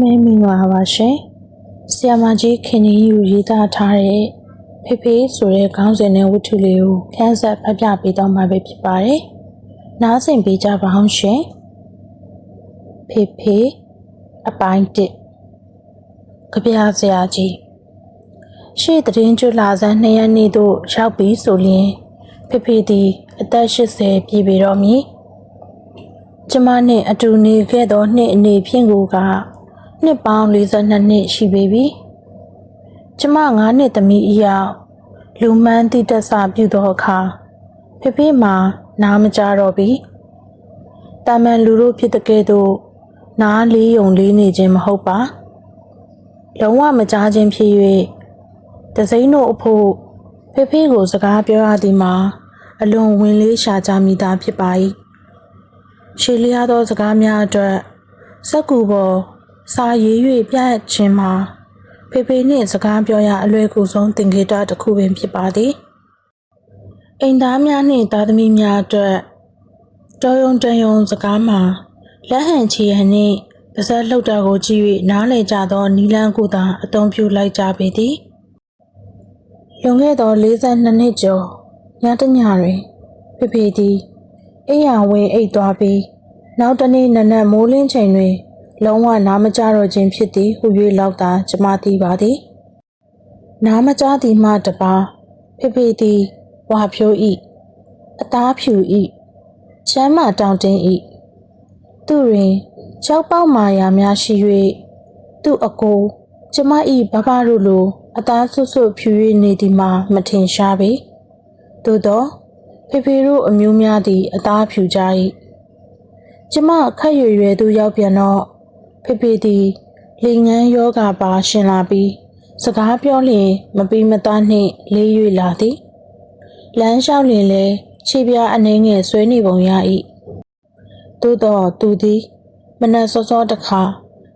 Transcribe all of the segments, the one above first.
မင်းမင်္ဂလာပါရှင်။ဆီယမကြီးခင်ကြီးယူရေးသားထားတဲ့ဖေဖေဆိုတဲ့ခေါင်းစဉ်နဲ့ဝတ္ထုလေးကိုခန်းဆက်ဖတ်ပြပေးတော့မှာပဲဖြစ်ပါတယ်။နားဆင်ပေးကြပါအောင်ရှင်။ဖေဖေအပိုင်းတစ်ကြပြဆရာကြီးရှေ့တရင်ကျွလာစမ်းနှစ်ရက်နေ့သို့ရောက်ပြီးဆိုလျင် ဖေဖေသည်အသက်80ပြည့်ပြီတော့မည်။ကျမနှင့်အတူနေခဲ့သောနှစ်အနေဖြင့်ကိုက နှစ်ပေါင်း42နှစ်ရှိပေပြီ။ကျမ9နှစ်သမီးအယောက်လူမှန်းတိတက်စာပြုသောအခါဖေဖေမှာနားမကြတော့ပြီ။တာမန်လူတို့ဖြစ်တဲ့ကဲ့သို့နားလေးယုံလေးနေခြင်းမဟုတ်ပါ။လုံးဝမကြားခြင်းဖြစ်၍တစိမ့်တို့အဖို့ဖေဖေကိုစကားပြောရသည်မှာအလွန်ဝင်လေးရှာကြမိသားဖြစ်ပါ၏။ရှေလျားသောစကားများအတွက်စက်ကူပေါ် စာရေး၍ပြခြင်းမှာဖေဖေနှင့်စကားပြောရအလွယ်ကူဆုံးသင်္ကေတတစ်ခုပင်ဖြစ်ပါသည်။အိမ်သားများနှင့်သားသမီးများအတွက်တော်ယုံတန်ယုံစကားမှာလက်ဟန်ချီဟန်နှင့်ပါဇက်လှုပ်တာကိုကြည့်၍နားလည်ကြသောနီလန်းကိုသာအသုံးပြုလိုက်ကြပေသည်။လွန်ခဲ့သော42နှစ်ကျော်ညတညတွင်ဖေဖေသည်အိယာဝင်အိတ်သွားပြီးနောက်တစ်နေ့နနက်မိုးလင်းချိန်တွင် လုံးဝနားမကြတော့ခြင်းဖြစ်သည်ဟု၍လောက်သာကျမသိပါသည်နားမကြသည်မှတပါဖေဖေသည်ဝါဖြိုးဤအသားဖြူဤချမ်းမတောင်တင်းဤသူတွင်ကြောက်ပေါက်မာယာများရှိ၍သူ့အကိုကျမဤဘဘတို့လိုအသားဆွတ်ဆွတ်ဖြူ၍နေသည်မှာမထင်ရှားပေသို့သောဖေဖေတို့အမျိုးများသည်အသားဖြူကြ၏ကျမခက်ရွယ်ရွယ်သူရောက်ပြန်တော့ ဖေဖေသည်လေငန်းယောဂပါရှင်လာပြီးစကားပြောလျင်မပီးမသားနှင့်လေး၍လာသည်လမ်းလျှောက်လျင်လည်းခြေပြားအနှဲငယ်ဆွဲနေပုံရ၏သို့တော့သူသည်မနက်စောစောတစ်ခါ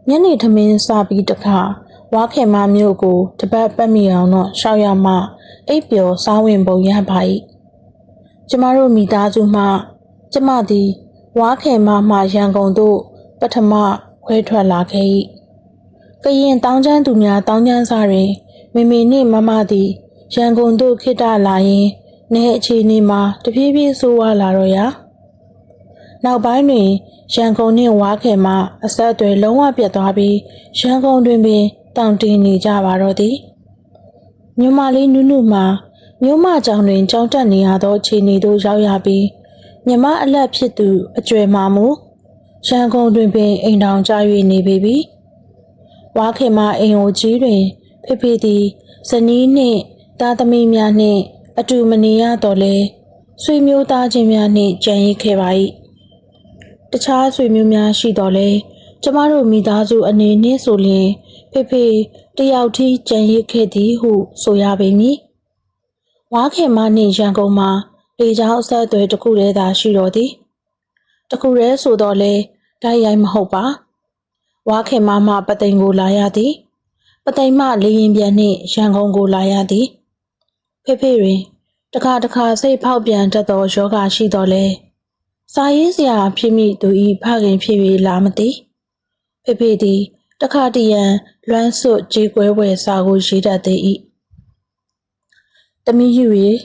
ညနေထမင်းစပြီးတစ်ခါဝါခင်မမျိုးကိုတပတ်ပတ်မိအောင်တော့ရှောက်ရမှအိပ်ပျော်စားဝင်ပုံရပါ၏ကျမတို့မိသားစုမှ ကျမသည်ဝါခင်မမှရန်ကုန်သို့ပထမ ခွဲထွက်လာခဲ့၏ကရင်တောင်းချမ်းသူများတောင်းချမ်းစာတွင်မေမေနှင့်မမသည်ရန်ကုန်သို့ခိတ္တလာရင်နေအခြေအနေမှာတပြေးပြေးဆိုးဝါလာတော့ရာနောက်ပိုင်းတွင်ရန်ကုန်နှင့်ဝါခဲမှအဆက်အသွယ်လုံးဝပြတ်သွားပြီးရန်ကုန်တွင်ပင်တောင်တင်နေကြပါတော့သည်မြမလေးနုနုမှာမြို့မကျောင်းတွင်ကြောင်းတက်နေရသောအခြေအနေသို့ရောက်ရပြီးမြမအလက်ဖြစ်သူအကျွယ်မှာမူ ရန်ကုန်တွင်ပင်အိမ်တောင်ကြ၍နေပေပြီဝါခင်မအိမ်ကိုကြီးတွင် ဖေဖေသည်ဇနီးနှင့်သားသမီးများနှင့် အတူမနေရတော့လဲဆွေမျိုးသားချင်းများနှင့်ကြံရစ်ခဲ့ပါ၏တခြားဆွေမျိုးများရှိတော့လဲကျမတို့မိသားစုအနေနဲ့ဆိုလျင် ဖေဖေတယောက်ထိကြံရစ်ခဲ့သည်ဟု ဆိုရပေမည်ဝါခင်မနှင့်ရန်ကုန်မှာလေကြောင်းအဆက်အသွယ်တစ်ခုတည်းသာရှိတော်သည် တခုတည်းဆိုတော့လဲတိုက်ရိုက်မဟုတ်ပါဝါခင်မမှပသိမ်ကိုလာရသည်ပသိမ်မှလေရင်ပြန်နှင့်ရန်ကုန်ကိုလာရသည်ဖေဖေတွင်တခါတခါစိတ်ဖောက်ပြန်တတ်သောယောဂရှိတော်လဲစာရေးစရာဖြစ်မိသူဤဖခင်ဖြစ်၍လာမသိဖေဖေသည်တခါတရံလွမ်းစွတ်ကြေးကွဲဝဲစာကိုရေးတတ်သေး၏တမီးယူ၍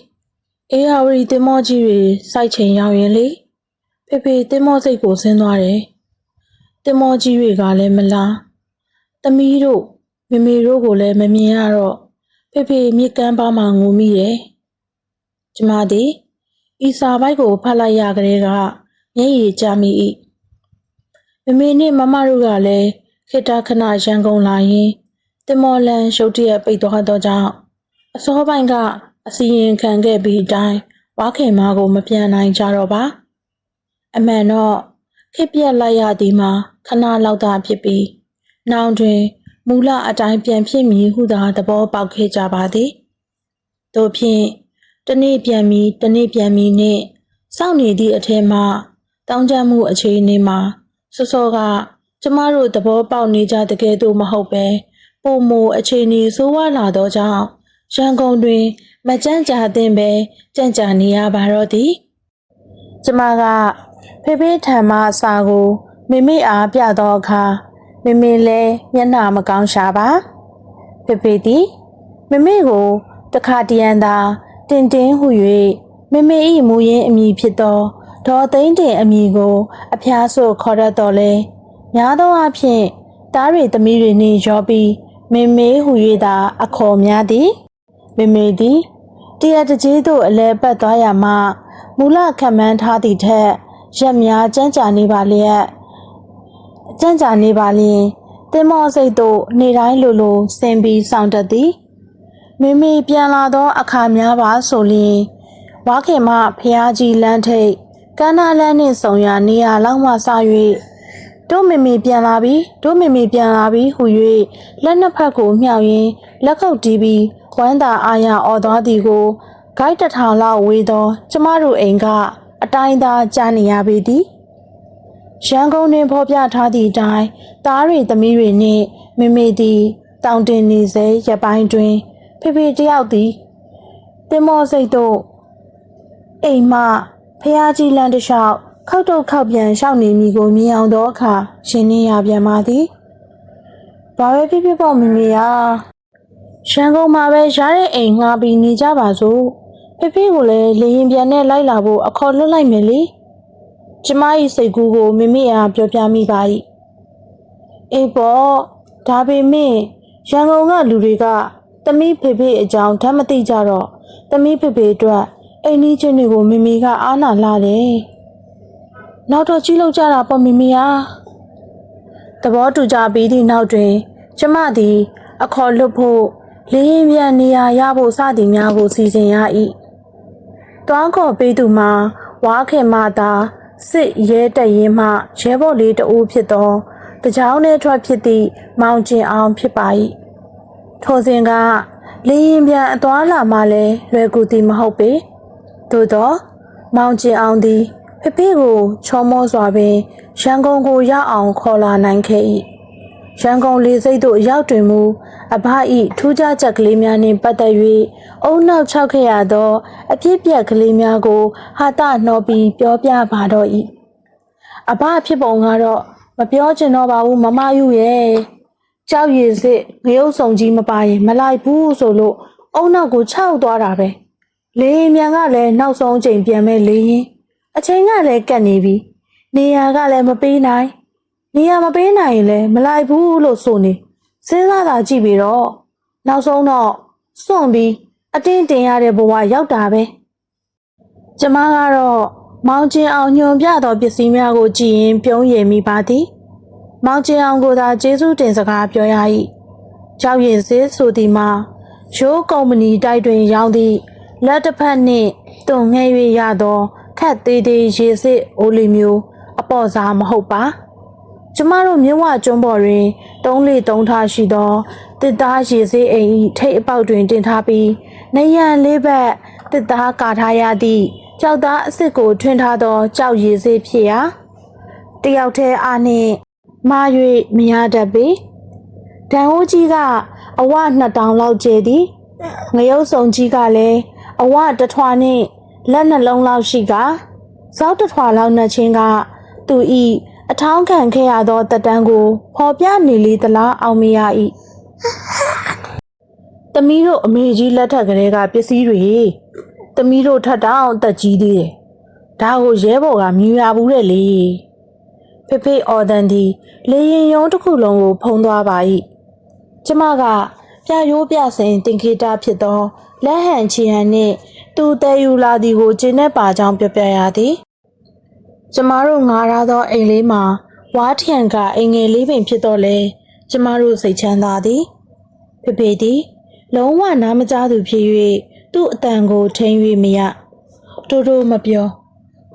အေးဟာဝရီတင်မောကြီးတွေစိုက်ချိန်ရောက်ရင်လေ ဖေဖေတင်မောစိတ်ကိုဆင်းသွားတယ်တင်မောကြီးတွေကလည်းမလားတမီးတို့မမေတို့ကိုလည်းမမြင်ရတော့ဖေဖေမြစ်ကမ်းပါမှငိုမိတယ်ကျမသည်ဤစာပိုက်ကိုဖတ်လိုက်ရကလေးကမျက်ရည်ကျမိ၏မမေနှင့်မမတို့ကလည်းခေတ္တခဏရန်ကုန်လာရင်တင်မောလန်ရုတ်တရက်ပိတ်သွားသောကြောင့်အစောပိုင်းကအစီရင်ခံခဲ့ပြီးအတိုင်းဝါခင်မားကိုမပြန်နိုင်ကြတော့ပါ အမှန်တော့ခစ်ပြက်လိုက်ရသည်မှာခဏလောက်သာဖြစ်ပြီးနောင်တွင်မူလအတိုင်းပြန်ဖြစ်မည်ဟုသာသဘောပေါက်ခဲ့ကြပါသည်တို့ဖြင့်တနေ့ပြန်ပြီးတနေ့ပြန်ပြီးနှင့်စောင့်နေသည့်အထက်မှတောင်းကြမှုအခြေအနေမှာစောစောကကျမတို့သဘောပေါက်နေကြတကယ်တော့မဟုတ်ပဲပုံမအခြေအနေဆိုးဝါးလာသောကြောင့်ရန်ကုန်တွင် မကြမ်းကြသင့်ပဲကြံ့ကြာနေရပါတော့သည် ကျမက ဖေဖေထံမှအစာကိုမိမိအားပြသောအခါမမေလည်းမျက်နှာမကောင်းရှာပါဖေဖေသည်မမေကိုတခါတရံသာတင်တင်းဟု၍မမေ၏မူရင်းအမည်ဖြစ်သောဒေါ်သိန်းတင်အမည်ကို အဖျားဆိုခေါ်ရတော့လဲများသောအားဖြင့်တားရီသမီးတွေနှင့်ရောပြီးမမေဟု၍သာအခေါ်များသည်မမေသည်တရတကြီးသို့အလဲပတ်သွားရမှမူလခံမှန်းထားသည့်ထက် ရက်များကြမ်းကြာနေပါလျက်ကြံ့ကြာနေပါလျင်တင်မောစိတ်တို့နေတိုင်းလိုလိုဆင်ပြီးဆောင်တတ်သည်မိမိပြန်လာသောအခါများပါဆိုလျင်ဝါခင်မဖျားကြီးလမ်းထိပ်ကန်းနာလန်းနှင့်ဆောင်ရနေရလောက်မှစ၍တို့မိမိပြန်လာပြီတို့မိမိပြန်လာပြီဟု၍လက်နှစ်ဖက်ကိုမြှောက်ရင်းလက်ခုပ်တီးပြီးဝမ်းသာအားရအော်သွားသည်ကိုဂိုက်တစ်ထောင်လောက်ဝေးသောကျမတို့အိမ်က အတိုင်းသားကြားနေရပေသည်ရန်ကုန်တွင်ဖော်ပြထားသည့်အတိုင်းသားရီသမီးတွေနှင့်မိမိသည်တောင်တင်နေစေရပိုင်းတွင် ဖေဖေတယောက်သည်တင်မောစိတ်တို့အိမ်မှဖះကြီးလမ်းတစ်လျှောက်ခောက်တုတ်ခောက်ပြန်ရှောက်နေမိကိုမြင်အောင်သောအခါရှင်နေရပြန်ပါသည်။ဘာပဲဖြစ်ဖြစ်ပေါ့မိမိယာရန်ကုန်မှာပဲရတဲ့အိမ်ငှားပြီးနေကြပါစို့ ဖေဖေကိုလည်းလေရင်ပြန်နဲ့လိုက်လာဖို့အခေါ်လွတ်လိုက်မယ်လေ။ကျမ၏စိတ်ကူးကိုမိမိအားပြောပြမိပါ၏အေးပေါ့ဒါပေမဲ့ရန်ကုန်ကလူတွေကသမီးဖေဖေအကြောင်းဓာတ်မသိကြတော့သမီးဖေဖေအတွက်အိမ်ကြီးချင်းတွေကိုမိမိကအားနာလာတယ်နောက်တော့ကြီးလောက်ကြတာပေါ့မိမိဟာသဘောတူကြပြီးသည့်နောက်တွင် ကျမသည် အခေါ်လွတ်ဖို့လင်းရင်ပြန်နေရာရဖို့စသည်များကိုစီစဉ်ရ၏ တွားခေါ်ပေးသူမှာဝါခင်မသာစစ်ရဲတက်ရင်မှရဲဘော်လေးတအိုးဖြစ်သောတကြောင်နဲ့ထွက်ဖြစ်သည့်မောင်ကျင်အောင်ဖြစ်ပါ၏ထိုစဉ်ကလင်းရင်ပြန်အသွားလာမှလည်းလွယ်ကူသည်မဟုတ်ပေသို့သောမောင်ကျင်အောင်သည်ဖေဖေကိုချောမောစွာပင်ရန်ကုန်ကိုရောက်အောင်ခေါ်လာနိုင်ခဲ့၏ ရန်ကုန်လေစိတ်သို့ရောက်တွင်မူအဘ၏ထူးခြားချက်ကလေးများနှင့်ပတ်သက်၍အုံနောက်၆ခဲ့ရသောအဖြစ်ပြက်ကလေးများကိုဟာတနှောပြီးပြောပြပါတော့၏အဘဖြစ်ပုံကတော့မပြောချင်တော့ပါဘူးမမယူရဲ့ကြောက်ရည်စစ်ငရုတ်ဆောင်ကြီးမပါရင်မလိုက်ဘူးဆိုလို့အုံနောက်ကိုခြောက်သွားတာပဲလေရင်မြန်ကလည်းနောက်ဆုံးချိန်ပြန်မဲ့လေရင်အချိန်ကလည်းကတ်နေပြီနေရာကလည်းမပေးနိုင် နေရာမပေးနိုင်ရင်လည်းမလိုက်ဘူးလို့ဆိုနေစဉ်းစားတာကြည့်ပြီးတော့နောက်ဆုံးတော့စွန့်ပြီးအတင်းတင်ရတဲ့ဘဝရောက်တာပဲကျမကတော့မောင်ကျင်အောင်ညွန်ပြသောပစ္စည်းများကိုကြည့်ရင်ပြုံးရည်မိပါသည်မောင်ကျင်အောင်ကိုသာကျေးဇူးတင်စကားပြောရ၏ကြောက်ရင်စစ်ဆိုသည်မှာရိုးကုမ္ပဏီတိုက်တွင်ရောင်းသည့်လက်တစ်ဖက်နှင့်တုံငဲ့၍ရသောခက်သေးသေးရေစစ်အိုးလီမျိုးအပေါ်စားမဟုတ်ပါ ကျမတို့မြဝကျွန်းပေါ်တွင်တုံးလေတုံးထားရှိသောတစ်သားရေစေးအိမ်၏ထိတ်အပေါက်တွင်တင်ထားပြီးနေရန်လေးဘက်တစ်သားကာထားရသည့်ကြောက်သားအစ်စ်ကိုထွင်ထားသောကြောက်ရေစေးဖြစ်ရာတယောက်တည်းအားနှင့်မာ၍မရတတ်ပေဒန်ဟိုးကြီးကအဝ2000လောက်ကျဲသည်ငရုတ်စုံကြီးကလည်းအဝတစ်ထွာနှင့်လက်နှလုံးလောက်ရှိကဇောက်တစ်ထွာလောက်နှချင်းကသူဤ အထောင်းခံခဲ့ရသောတက်တန်းကိုဖော်ပြနေလေသလားအောင်မရ၏တမီးတို့အမေကြီးလက်ထက်ကလေးကပစ္စည်းတွေတမီးတို့ထပ်တောင်တက်ကြီးသေးတယ်ဒါကိုရဲဘော်ကမြူရဘူးတဲ့လေဖေဖေအော်တန်ဒီလေရင်ယုံတစ်ခုလုံးကိုဖုံးသွားပါ၏ကျမကပြရိုးပြစင်တင်ခေတာဖြစ်သောလက်ဟန်ချီဟန်နှင့်သူတဲယူလာသည်ကိုကျင်းနေပါကြောင်းပြောပြရသည် ကျမတို့ငားရသောအိမ်လေးမှာဝါထရန်ကအိမ်ငယ်လေးပင်ဖြစ်တော့လေကျမတို့စိတ်ချမ်းသာသည်ဖေဖေသည်လုံးဝနားမကြားသူဖြစ်၍သူ့အတန်ကိုထိန်၍မရတိုးတိုးမပြော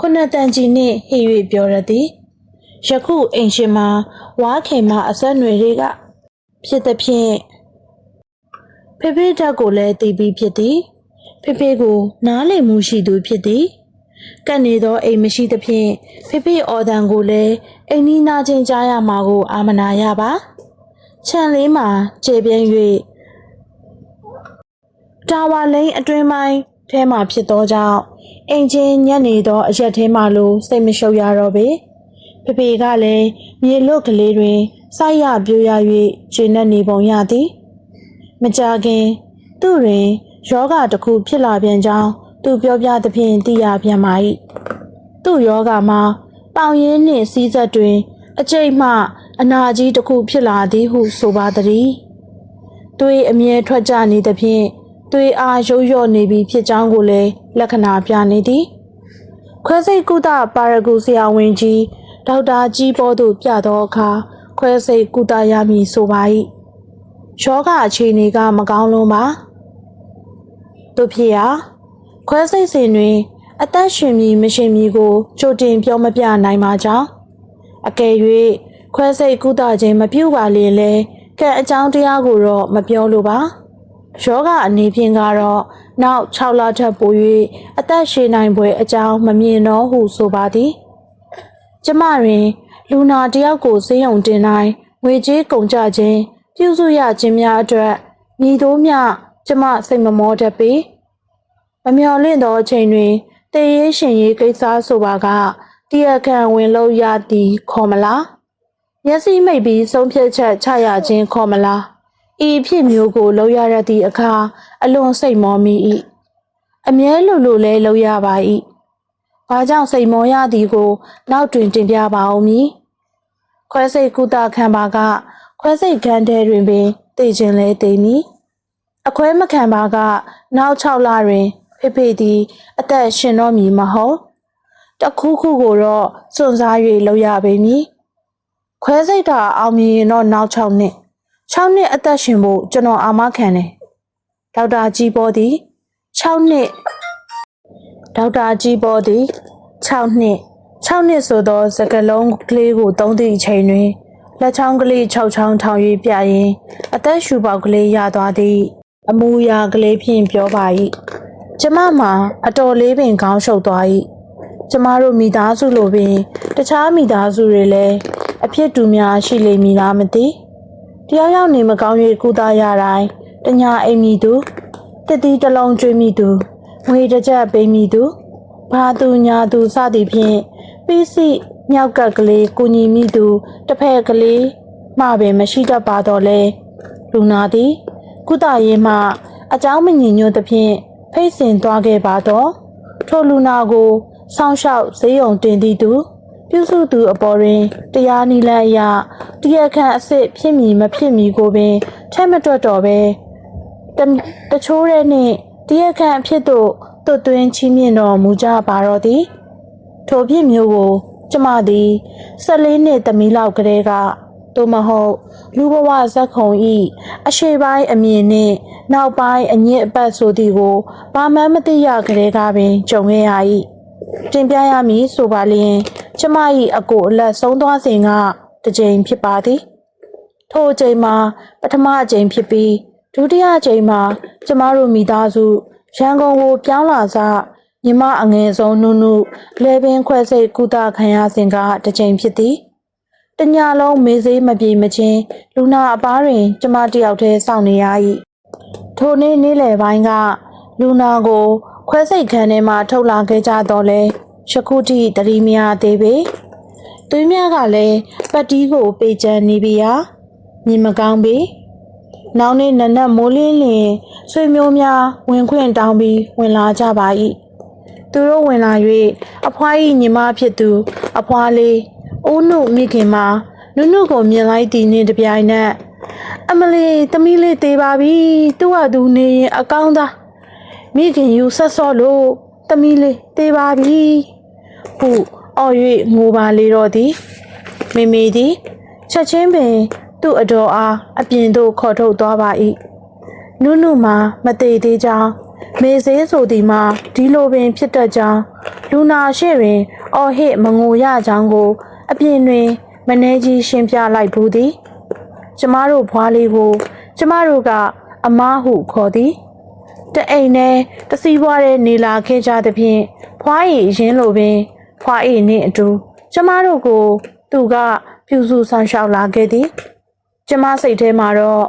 ခုနှစ်တန်ကြီးနှင့်ဟေ့၍ပြောရသည်ယခုအိမ်ရှင်မှာဝါခင်မအဆက်အနွယ်တွေကဖြစ်သည်ဖြင့်ဖေဖေတက်ကိုလည်းတီးပြီးဖြစ်သည်ဖေဖေကိုနားလည်မှုရှိသူဖြစ်သည် ကပ်နေသောအိမ်မရှိသဖြင့်ဖေဖေအော်တန်ကိုလည်းအိမ်နီးနားချင်းကြားရမှာကို အာမနာရပါခြံလေးမှာကျေပြင်း၍တာဝါလိန်အတွင်းပိုင်းထဲမှာဖြစ်သောကြောင့်အိမ်ချင်းညက်နေသောအရက်ထဲမှလိုစိတ်မရှုပ်ရတော့ပေဖေဖေကလည်းမြေလွတ်ကလေးတွင်စိုက်ရပြိုရ၍ခြေနဲ့နေပုံရသည် မကြခင် သူတွင်ယောဂတစ်ခုဖြစ်လာပြန်ကြောင်း သူပြောပြသဖြင့်သိရပြန်ပါ၏သူ့ယောဂမှာပေါင်ရင်းနှင့်စီးဆက်တွင် အကျိတ်မှအနာကြီးတစ်ခုဖြစ်လာသည်ဟုဆိုပါသည်သွေးအမြဲထွက်ကြနေသဖြင့်သွေးအားရုပ်ရော့နေပြီဖြစ်ကြောင်းကိုလည်းလက္ခဏာပြနေသည်ခွဲစိတ်ကုသပါရဂူဆရာဝန်ကြီးဒေါက်တာကြီးပေါ်သို့ပြသောအခါခွဲစိတ်ကုသရမည်ဆိုပါ၏ယောဂအခြေအနေကမကောင်းလုံးပါတို့ဖြစ်ရာ ခွဲစိတ်စဉ်တွင် အသက်ရှင်မည်မရှင်မည်ကိုကြိုတင်ပြောမပြနိုင်ပါကြောင်းအကယ်၍ခွဲစိတ်ကုသခြင်းမပြုပါလျင်လဲကံအကြောင်းတရားကိုတော့မပြောလိုပါယောဂအနေဖြင့်ကတော့နောက်6လထပ်ပို၍အသက်ရှည်နိုင်ပွဲအကြောင်းမမြင်တော့ဟုဆိုပါသည်ကျမတွင် လူနာတယောက်ကိုစေးရုံတင်တိုင်းငွေကြေးကုန်ကြခြင်းပြုစုရခြင်းများအတွက်ညီတို့မျှကျမစိတ်မမောတတ်ပေ မမျော်လင့်သောအချိန်တွင်တည်ရေးရှင်ရေးကိစ္စဆိုပါကတရားခံဝင်လို့ရသည်ခေါ်မလားမျက်စိမိတ်ပြီးဆုံးဖြတ်ချက်ချရခြင်းခေါ်မလားဤဖြစ်မျိုးကိုလောက်ရရသည့်အခါအလွန်စိတ်မောမိ၏အမြဲလိုလိုလဲလောက်ရပါ၏ဘာကြောင့်စိတ်မောရသည်ကို နောက်တွင်တင်ပြပါဦးမည်ခွဲစိတ်ကုသခံပါက ခွဲစိတ်ခန်းထဲတွင်ပင်တည်ခြင်းလဲတည်မည်အခွဲမခံပါက နောက်6လတွင် ဖေဖေသည်အသက်ရှင်တော့မည်မဟုတ်တခုခုကိုတော့စွန့်စား၍လောက်ရပေမည်ခွဲစိတ်တာအောင်မြင်ရင်တော့နောက်6နှစ်6နှစ်အသက်ရှင်ဖို့ကျွန်တော်အာမခံတယ်။ဒေါက်တာကြီးပေါ်သည်6နှစ်ဒေါက်တာကြီးပေါ်သည်6နှစ်6နှစ်ဆိုသောစကလုံးကလေးကိုသုံးသည့်အချိန်တွင်လက်ချောင်းကလေး6ချောင်းထောင်၍ပြရင်အသက်ရှူပေါက်ကလေးရသွားသည့်အမူအရာကလေးဖြင့်ပြောပါ၏ ကျမမှာအတော်လေးပင်ခေါင်းရှုပ်သွား၏ကျမတို့မိသားစုလိုပင် တခြားမိသားစုတွေလည်းအဖြစ်တူများရှိလိမ့်မည်လားမသိ တရားရောက်နေမကောင်း၍ကုသရတိုင်းတညာအိမ်မီသူတစ်တီးတစ်လုံးကျွေးမိသူငွေတစ်ချက်ပေးမိသူဘာသူညာသူစသည်ဖြင့်ပစ္စည်းမြောက်ကပ်ကလေးကိုညီမိသူတစ်ဖက်ကလေးမှပင်မရှိတတ်ပါတော့လဲလူနာသည်ကုသရေးမှအเจ้าမညီညွတ်သဖြင့် ဖိတ်စင်သွားခဲ့ပါတော့ထိုလူနာကိုစောင်းလျှောက်ဈေးုံတင်သည့်သူပြုစုသူအပေါ်တွင်တရားနီလန်းအရတရားခံအစ်စ်ဖြစ်မည်မဖြစ်မည်ကိုပင်ထက်မတွက်တော့ပဲတမတချိုးတဲ့နှင့်တရားခံအဖြစ်သို့သွတ်သွင်းချီးမြှင့်တော်မူကြပါတော့သည်ထိုဖြစ်မျိုးကို ကျမသည်14နှစ်သမီးလောက်ကလေးက သို့မဟုတ်လူဘဝဇက်ခုံဤအရှိပိုင်းအမြင်နှင့်နောက်ပိုင်းအညစ်အပတ်ဆိုသည်ကိုဘာမှမသိရကလေးကပင်ကြုံခဲ့ရ၏တင်ပြရမည်ဆိုပါလျင် ကျမ၏အကိုအလက်ဆုံးသွားစဉ်ကတစ်ကြိမ်ဖြစ်ပါသည်ထိုအချိန်မှာပထမအကြိမ်ဖြစ်ပြီးဒုတိယအကြိမ်မှာကျမတို့မိသားစုရန်ကုန်ကိုပြောင်းလာစညီမအငယ်ဆုံးနုနုလဲပင်ခွဲစိတ်ကုသခံရစဉ်ကတစ်ကြိမ်ဖြစ်သည် တညလုံးမေးစေးမပြေမချင်းလူနာအပားတွင် ကျမတယောက်တည်းစောင့်နေရ၏ထိုနေ့နေ့လယ်ပိုင်းက လူနာကို ခွဲစိတ်ခန်းထဲမှထုတ်လာခဲ့ကြတော့လဲယခုထိတတိမရသေးပေသွေးများကလည်းပတ်တီးကို ပေချန်နေပြီဟာမြင်မကောင်းပြီနောက်နေ့နနက်မိုးလင်းလင်ဆွေမျိုးများဝင်ခွင့်တောင်းပြီးဝင်လာကြပါ၏သူတို့ဝင်လာ၍အဖွား၏ညီမဖြစ်သူ အဖွားလေး အိုးနုမိခင်မှာနုနုကိုမြင်လိုက်သည်နှင့်တပြိုင်နက်အမလီသမီးလေးသေးပါပြီသူ့ဟာသူနေရင်အကောင်းသားမိခင်ယူဆက်စော့လို့သမီးလေးသေးပါပြီဟုအော်၍ငိုပါလေတော့သည်မိမိသည်ချက်ချင်းပင် သူ့အတော်အားအပြင်သို့ခေါ်ထုတ်သွားပါ၏နုနုမှာမသေးသေးကြောင်းမေစေးဆိုသည်မှာဒီလိုပင် ဖြစ်တတ်ကြောင်းလူနာရှိတွင် အော်ဟစ်မငိုရကြောင်းကို အပြင်တွင်မနေကြီးရှင်းပြလိုက်ဘူးသည်ကျမတို့ဘွားလေးကိုကျမတို့ကအမားဟုခေါ်သည်တအိမ်နဲ့တစီးပွားတဲ့နေလာခဲ့ကြသဖြင့်ဖွားရည်ရင်းလိုပင်ဖွားရည်နှင့်အတူကျမတို့ကို သူကပြုစုဆောင်ရှောက်လာခဲ့သည် ကျမစိတ်ထဲမှာတော့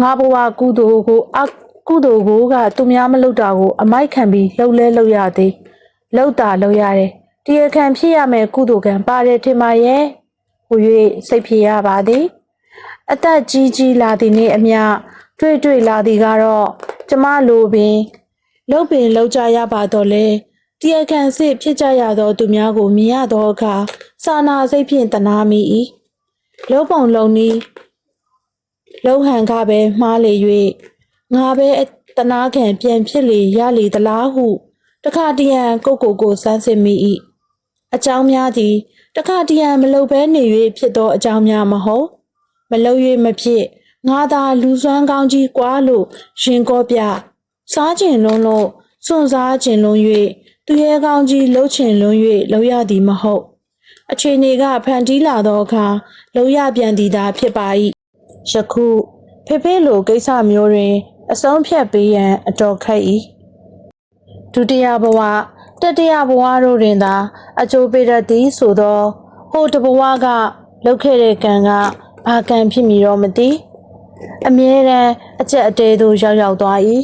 ငါဘဝကုသိုလ်ကိုအကုသိုလ်ကိုကသူများမလုပ်တာကို အမိုက်ခံပြီးလှုပ်လဲလှုပ်ရသည်လှုပ်တာလှုပ်ရတယ် တရားခံဖြစ်ရမယ်ကုသိုလ်ကံပါတယ်ထင်ပါရဲ့ဝ၍စိတ်ဖြစ်ရပါသည်အသက်ကြီးကြီးလာသည်နှင့်အမျှတွေ့တွေ့လာသည်ကတော့ကျမလိုပင်လှုပ်ပင်လှုပ်ကြရပါတော့လေတရားခံစစ်ဖြစ်ကြရသောသူများကိုမြင်ရသောအခါစာနာစိတ်ဖြင့်တနာမိ၏လုံးပုံလုံးနီးလုံးဟန်ကပဲမှားလေ၍ငါပဲတနာခံပြန်ဖြစ်လေရလေသလားဟုတခါတရံကိုကိုကိုစမ်းစစ်မိ၏ အကြောင်းများသည်တခါတရံမလုံဘဲနေ၍ဖြစ်သောအကြောင်းများမဟုတ်မလုံ၍မဖြစ်ငါသာလူစွမ်းကောင်းကြီးကွာလို့ရင်ကောပြစားကျင်လုံးလို့စွန့်စားကျင်လုံး၍သူရဲကောင်းကြီးလှုပ်ချင်လုံး၍လှုပ်ရသည်မဟုတ်အချိန်တွေကဖန်တီးလာသောအခါလှုပ်ရပြန်သည်သာဖြစ်ပါ၏ယခုဖေဖေလိုကိစ္စမျိုးတွင် အဆုံးဖြတ်ပေးရန်အတော်ခက်၏ဒုတိယဘဝ တတိယဘဝတို့တွင်သာ အကျိုးပေးတတ်သည်ဆိုသောဟိုတဘဝကလုပ်ခဲ့တဲ့ကံကဘာကံဖြစ်မည်တော့မသိအမြဲတမ်းအကျက်အတဲသို့ရောက်ရောက်သွား၏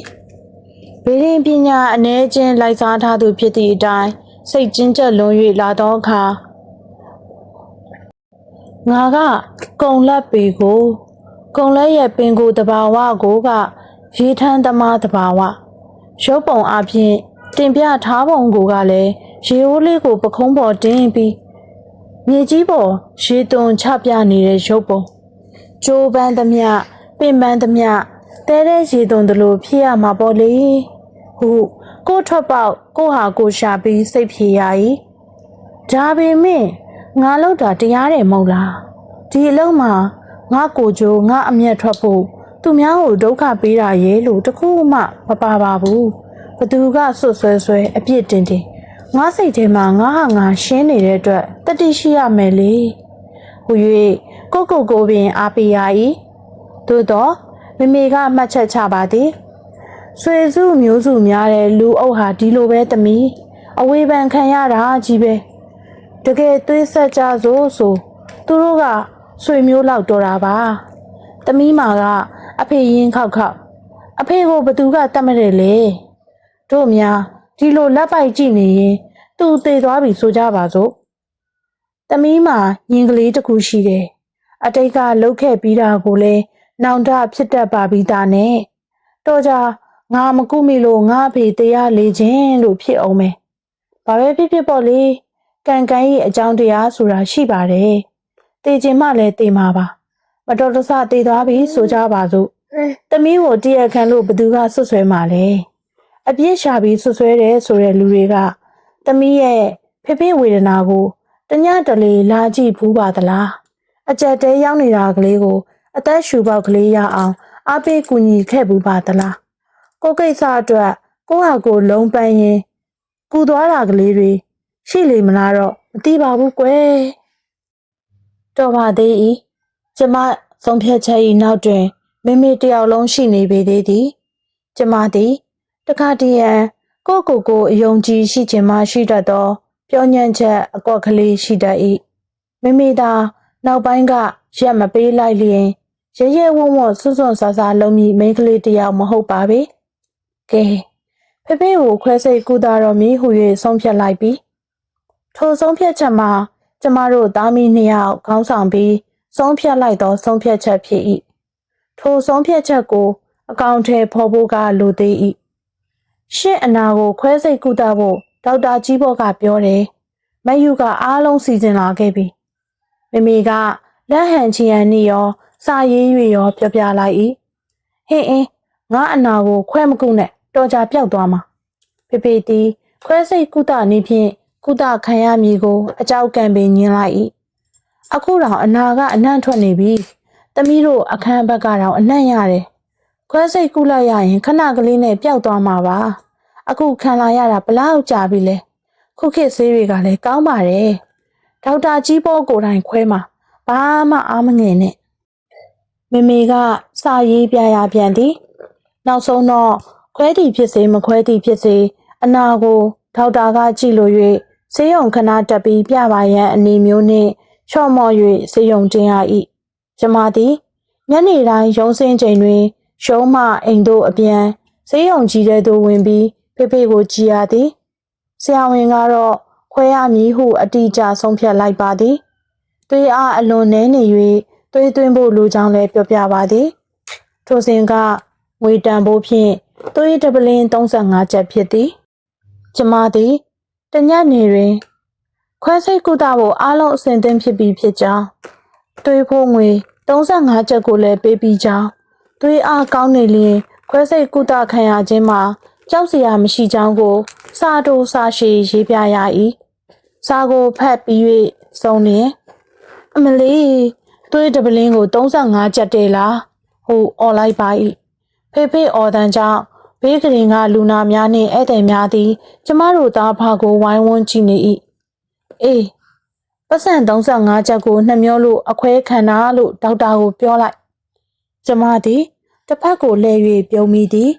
ဘေးရင်ပညာအ ਨੇ ချင်းလိုက်စားထားသူဖြစ်သည့်အတိုင်းစိတ်ကျဉ်ကျပ်လွန်၍လာသောအခါငါကကုံလက်ပေကိုကုံလက်ရဲ့ပင်ကိုယ်တဘာဝကိုက ရေထမ်းသမားတဘာဝရုပ်ပုံအပြင် တင်ပြထားပုံကိုကလည်းရေအိုးလေးကိုပခုံးပေါ်တင်းပြီးမြေကြီးပေါ်ရေသွန်ချပြနေတဲ့ရုပ်ပုံကြိုးပန်းသမျှပင်ပန်းသမျှတဲတဲ့ရေသွန်တို့လိုဖြစ်ရမှာပေါ့လေဟုကိုထွက်ပေါက်ကိုဟာကိုရှာပြီးစိတ်ဖြေရ၏ဒါပေမဲ့ငါလောက်တာတရားတယ်မဟုတ်လားဒီအလုံးမှာငါကိုကြိုးငါအမျက်ထွက်ဖို့သူများကိုဒုက္ခပေးတာရဲ့လို့တခုမှမပါပါဘူး ဘသူကဆွတ်ဆွဲဆွဲအပြစ်တင်တင်ငါစိတ်ထဲမှာငါဟာငါရှင်းနေတဲ့အတွက်တတိရှိရမယ်လေဟူ၍ကိုကိုကိုပင်အားပေးရ၏သို့တော့မမေကမှတ်ချက်ချပါသည်ဆွေစုမျိုးစုများတဲ့လူအုပ်ဟာဒီလိုပဲသမီးအဝေဖန်ခံရတာကြီးပဲတကယ်သွေးဆက်ကြစို့ဆိုသူတို့ကဆွေမျိုးလောက်တော်တာပါသမီးမာကအဖေရင်ခောက်ခောက်အဖေကိုဘသူကတတ်မတယ်လေ တို့များဒီလိုလက်ပိုက်ကြည့်နေရင်သူသေးသွားပြီဆိုကြပါစို့သမီးမှာရင်ကလေးတစ်ခုရှိတယ်အတိတ်ကလှုပ်ခဲ့ပြီးတာကိုလည်းနောင်တဖြစ်တတ်ပါပြီးသားနဲ့တော့ကြငါမကုမိလို့ငါအဖေတရားလေခြင်းလို့ဖြစ်အောင်မယ်ဘာပဲဖြစ်ဖြစ်ပေါ့လေကံကံရဲ့အကြောင်းတရားဆိုတာရှိပါတယ်တေခြင်းမှလည်းတေမှာပါမတော်တဆတေသွားပြီဆိုကြပါစို့သမီးကိုတည့်ရခံလို့ဘသူကဆွဆွဲမှာလဲ အပြစ်ရှာပြီးဆွဆွဲတယ်ဆိုတဲ့လူတွေကသမီးရဲ့ဖေဖေဝေဒနာကိုတညတလေလာကြည့်ဘူးပါသလားအကြက်တဲရောက်နေတာကလေးကို အသက်ရှူပေါက်ကလေးရအောင်အားပေးကူညီခဲ့ဘူးပါသလားကိုကိစ္စအတွက်ကိုဟာကိုလုံးပန်းရင်ကူသွားတာကလေးတွေရှိလေမလားတော့မသိပါဘူးကွယ်တော်ပါသေး၏ကျမဆုံးဖြတ်ချက်၏နောက်တွင်မိမိတယောက်လုံးရှိနေပေသေးသည်ကျမသည် တခါတည်းရန်ကိုကိုကိုအယုံကြည်ရှိခြင်းမရှိတတ်သောပြောညံ့ချက်အကွက်ကလေးရှိတတ်၏မိမိသာနောက်ပိုင်းကရက်မပေးလိုက်လျင်ရရဲဝုံဝွစွန့်စွန့်ဆာဆာလုံးမိမိန်းကလေးတယောက်မဟုတ်ပါပဲကဲဖေဖေကိုခွဲစိတ်ကူတာတော်မီဟူ၍ဆုံးဖြတ်လိုက်ပြီထိုဆုံးဖြတ်ချက်မှာကျမတို့သားမီးနှစ်ယောက်ခေါင်းဆောင်ပြီးဆုံးဖြတ်လိုက်သောဆုံးဖြတ်ချက်ဖြစ်၏ထိုဆုံးဖြတ်ချက်ကိုအကောင့်ထဲဖော်ဖို့ကလိုသေး၏ ရှင့်အနာကိုခွဲစိတ်ကုသဖို့ဒေါက်တာကြီးဘော့ကပြောတယ်မယူကအားလုံးစီစဉ်လာခဲ့ပြီမိမိကလက်ဟန်ချီယန်နီရောစာရေး၍ရောပြောပြလိုက်၏ဟင်းအင်းငါအနာကိုခွဲမကုနဲ့တော်ကြပျောက်သွားမှာဖေဖေတီခွဲစိတ်ကုသနည်းဖြင့်ကုသခံရမည်ကို အကြောက်ကံပင်ညင်လိုက်၏အခုတော့အနာကအနှံ့ထွက်နေပြီသမီးတို့အခန်းဘက်ကတော့အနှံ့ရတယ် ခွဲစိတ်ကုလိုက်ရရင်ခဏကလေးနဲ့ပျောက်သွားမှာပါအခုခံလာရတာဘလောက်ကြာပြီလဲခုခေတ်ဆေးတွေကလည်းကောင်းပါတယ်ဒေါက်တာကြီးပေါ်ကိုယ်တိုင်ခွဲမှာဘာမှအားမငယ်နဲ့မေမေကစာရေးပြရပြန်သည်နောက်ဆုံးတော့ခွဲသည်ဖြစ်စေမခွဲသည်ဖြစ်စေအနာကိုဒေါက်တာကကြည့်လို့၍ဆေးရုံခဏတက်ပြီးပြပါရန်အနေမျိုးနှင့်ချော့မော့၍ဆေးရုံတင်ရ၏ကျမသည်ညနေတိုင်းရုံးစင်းချိန်တွင် ရှုံးမအိမ်သို့အပြန်ဆေးရုံကြီးတဲ့သို့ဝင်ပြီးဖေဖေကိုကြည်ရသည်ဆရာဝန်ကတော့ခွဲရမည်ဟုအတိအကျဆုံးဖြတ်လိုက်ပါသည်သွေးအားအလွန်နည်းနေ၍သွေးသွင်းဖို့လိုကြောင်းလည်းပြောပြပါသည်ထိုစဉ်ကငွေတန်ဖိုးဖြင့်သွေးတပလင်း35ကျပ်ဖြစ်သည်ကျမသည်တညနေတွင်ခွဲစိတ်ကုသဖို့အားလုံးအဆင်သင့်ဖြစ်ပြီးဖြစ်ကြောင်းသွေးဖိုးငွေ35ကျပ်ကိုလည်းပေးပြီးကြောင်း သွေးအားကောင်းနေလျင်ခွဲစိတ်ကုသခံရခြင်းမှာကြောက်စရာမရှိကြောင်းကို စာတိုစာရှည်ရေးပြရ၏စာကိုဖတ်ပြီး၍စုံလျင်အမလေးသွေးတပလင်းကို35ကျပ်တယ်လားဟိုអော်လိုက်ပါ၏ဖေဖေအော်တန်ကြောင့်ဘေးကရင်ကလူနာများနှင့်ဧည့်သည်များသည် ကျမတို့သားဖကိုဝိုင်းဝန်းကြည့်နေ၏အေးပတ်စံ35ချက်ကိုနှမျောလို့အခွဲခံတာလို့ဒေါက်တာကိုပြောလိုက် ကျမသည်တစ်ဖက်ကိုလှည့်၍ပြုံးမိသည်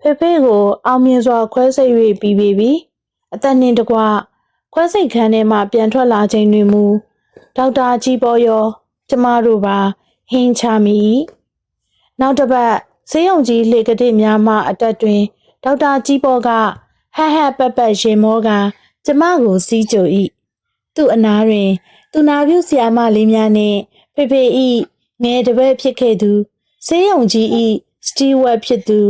ဖေဖေကိုအောင်မြင်စွာခွဲစိတ်၍ပြီးပြီပြီအသက်နှင့်တကွခွဲစိတ်ခန်းထဲမှပြန်ထွက်လာချိန်တွင်မူဒေါက်တာကြီးပေါ်ရောကျမတို့ပါဟင်းချမိ၏နောက်တစ်ပတ်ဈေးရုံကြီးလေကတိများမှအတက်တွင်ဒေါက်တာကြီးပေါ်ကဟဟပက်ပက်ရင်မောကကျမကိုစီးကြို၏သူ့အနားတွင် သူနာပြုဆရာမလေးများနှင့်ဖေဖေဤ ငယ်တပည့်ဖြစ်ခဲ့သူဆေးရုံကြီးဤစတီဝက်ဖြစ်သူ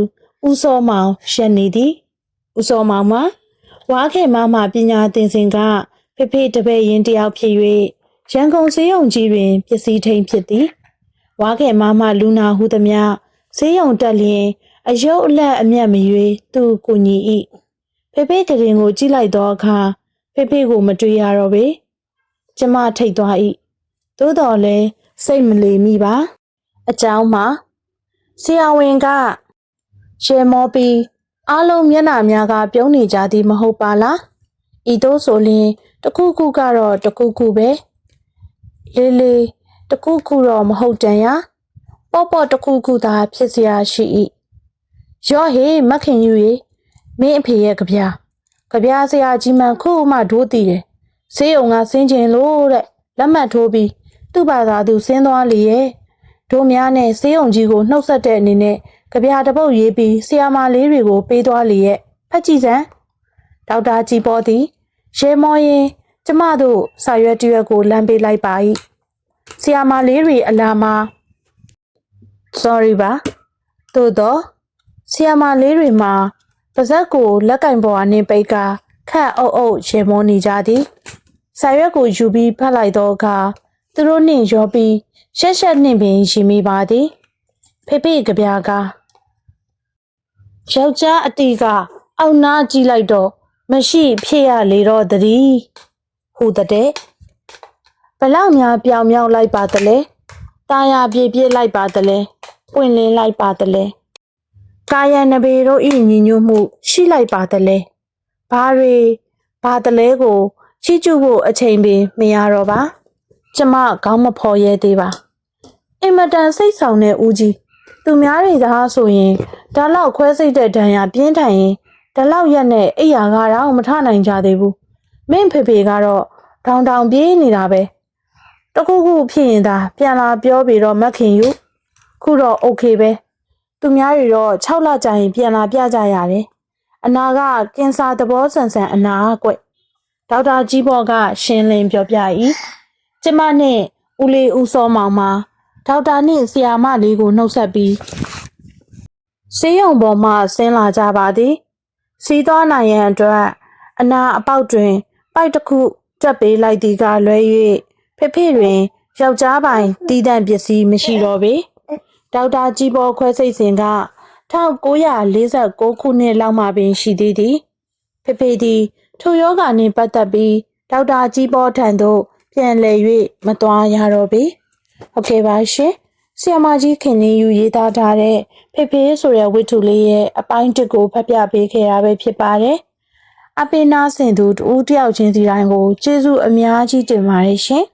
ဦးစောမောင်ရှက်နေသည်ဦးစောမောင်မှာဝါခေမမပညာသင်စဉ်ကဖေဖေတပည့်ရင်တယောက်ဖြစ်၍ရန်ကုန်ဆေးရုံကြီးတွင်ပစ္စည်းထိန်ဖြစ်သည်ဝါခေမမလူနာဟုသမျှဆေးရုံတက်လျင်အယုတ်အလက်အမျက်မရွေသူ့ကိုညီဤဖေဖေကရင်ကိုကြည့်လိုက်သောအခါဖေဖေကိုမတွေ့ရတော့ပေကျမထိတ်သွား၏သို့တော်လည်း စိတ်မလီမိပါ အကြောင်းမှာဆရာဝန်ကရှယ်မောပြီးအားလုံးမျက်နှာများကပြုံးနေကြသည်မဟုတ်ပါလားဤသို့ဆိုလျင်တခုခုကတော့တခုခုပဲလေးလေးတခုခုတော့မဟုတ်တန်ရပေါ့ပေါ့တခုခုသာဖြစ်เสียရှိ၏ရော့ဟေးမခင်ယူရေမင်းအဖေရဲ့ကြပြားကြပြားဆရာကြီးမှန်ခုမှဒိုးတည်တယ်ဆေးုံကဆင်းကျင်လို့တဲ့လက်မှတ်ထိုးပြီး သူ့ဘာသာသူဆင်းသွားလေရဲ့တို့များနဲ့ဆေးုံကြီးကိုနှုတ်ဆက်တဲ့အနေနဲ့ကြပြားတစ်ပုတ်ရေးပြီးဆီယာမာလေးတွေကိုပေးသွားလေရဲ့ဖက်ကြည့်စမ်းဒေါက်တာကြည်ပေါ်သည်ရေမောရင်ကျမတို့စာရွက်တရွက်ကိုလမ်းပေးလိုက်ပါ၏ဆီယာမာလေးတွေအလာမှာ sorry ပါသို့တော့ဆီယာမာလေးတွေမှာပါဇက်ကိုလက်ကင်ပေါ်အနေပိတ်ကခတ်အုပ်အုပ်ရေမောနေကြသည်စာရွက်ကိုယူပြီးဖတ်လိုက်သောအခါ သူတို့နှင့်ရောပြီးရှက်ရှက်နှင့်ပင်ရှိမိပါသည်ဖေဖေကြပြားကယောက်ျားအတီကအောက်နားကြည့်လိုက်တော့မရှိဖြစ်ရလေတော့တည်းဟူတဲ့ဘလောက်များပြောင်မြောက်လိုက်ပါတလဲတာယာပြေပြေလိုက်ပါတလဲပွင့်လင်းလိုက်ပါတလဲကာယံနဘေတို့ဤညီညွတ်မှု ရှိလိုက်ပါတလဲဘာတွေဘာတလဲကိုချီးကျူးဖို့အချိန်ပင်မရတော့ပါ ကျမခေါင်းမဖော်ရဲသေးပါအင်မတန်စိတ်ဆောင်တဲ့ဦးကြီးသူများတွေသာဆိုရင်ဒါလောက်ခွဲစိတ်တဲ့ဒဏ်ရာပြင်းထန်ရင်ဒါလောက်ရက်နဲ့အိယာကတော့မထနိုင်ကြသေးဘူးမင်းဖေဖေကတော့တောင်တောင်ပြေးနေတာပဲတခုခုဖြစ်ရင်သာပြန်လာပြောပြီးတော့မခင်ယူခုတော့ okay ပဲသူများတွေတော့6လကြာရင်ပြန်လာပြကြရတယ်အနာကကင်ဆာသဘောဆန်ဆန်အနာကွဒေါက်တာကြီးဘော့ကရှင်းလင်းပြောပြ၏ ကျမနဲ့ဦးလေးဦးစောမောင်မှာဒေါက်တာနှင့်ဆရာမလေးကိုနှုတ်ဆက်ပြီးဆေးရုံပေါ်မှဆင်းလာကြပါသည်စီးသွားနိုင်ရန်အတွက်အနာအပေါက်တွင် ပိုက်တစ်ခုတက်ပေးလိုက်သည်ကလွဲ၍ဖေဖေတွင်ယောက်ျားပိုင်တီးတန့်ပစ္စည်းမရှိတော့ပေဒေါက်တာကြီးပေါ်ခွဲစိတ်စဉ်က1946ခုနှစ်လောက်မှပင်ရှိသေးသည်ဖေဖေသည်ထိုယောဂာနှင့်ပတ်သက်ပြီးဒေါက်တာကြီးပေါ်ထံသို့ ပြန်လည်၍မသွားရတော့ပေဟုတ်ကဲ့ပါရှင်ဆီယမကြီးခင်လေးယူရေးသားထားတဲ့ဖေဖေဆိုတဲ့ဝတ္ထုလေးရဲ့အပိုင်းတစ်ကိုဖတ်ပြပေးခဲ့တာပဲဖြစ်ပါတယ်အပင်နာဆင်သူတူတယောက်ချင်းစီတိုင်းကိုကျေးဇူးအများကြီးတင်ပါတယ်ရှင်